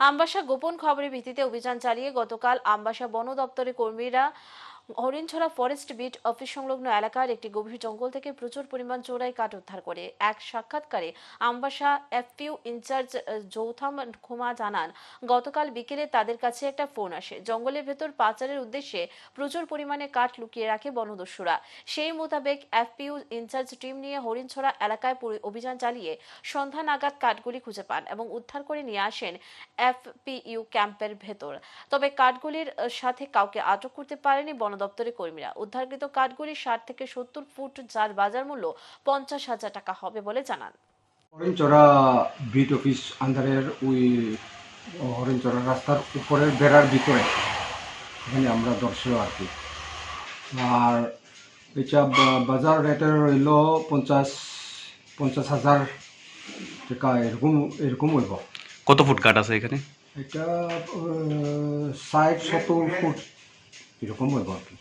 আমবাসা গোপন খবরের ভিত্তিতে অভিযান চালিয়ে গতকাল আমবাসা বন দপ্তরের কর্মীরা হরিণছড়া ফরেস্ট বিট অফিস সংলগ্ন এলাকার একটি গভীর জঙ্গল থেকে প্রচুর পরিমাণ চোরাই কাঠ উদ্ধার করে। এক সাক্ষাৎকারে আমবাসা এফপিউ ইনচার্জ যৌথাম খুমা জানান, গতকাল বিকেলে তাদের কাছে একটা ফোন আসে। জঙ্গলের ভেতর পাচারের উদ্দেশ্যে প্রচুর পরিমাণে কাঠ লুকিয়ে রাখে বনদস্যুরা। সেই মোতাবেক এফপিউ ইনচার্জ টিম নিয়ে হরিণছড়া এলাকায় অভিযান চালিয়ে সন্ধ্যা নাগাদ কাঠগুলি খুঁজে পান এবং উদ্ধার করে নিয়ে আসেন এফপিইউ ক্যাম্পের ভেতর। তবে কাঠগুলির সাথে কাউকে আটক করতে পারেনি বন দপ্তরের কর্মীরা উদ্ধারকৃত কাঠগুলি ষাট থেকে সত্তর ফুট যার বাজার মূল্য পঞ্চাশ হাজার টাকা হবে বলে জানান। হরিণচড়া বিট অফিস আন্ডারের ওই হরিণচড়া রাস্তার উপরের বেড়ার ভিতরে। এখানে আমরা দর্শক আর কি। আর এটা বাজার রেটের রইল পঞ্চাশ পঞ্চাশ হাজার টাকা এরকম এরকম হইব। কত ফুট কাঠ আছে এখানে? এটা ষাট সত্তর ফুট। এরকম হইব আর কি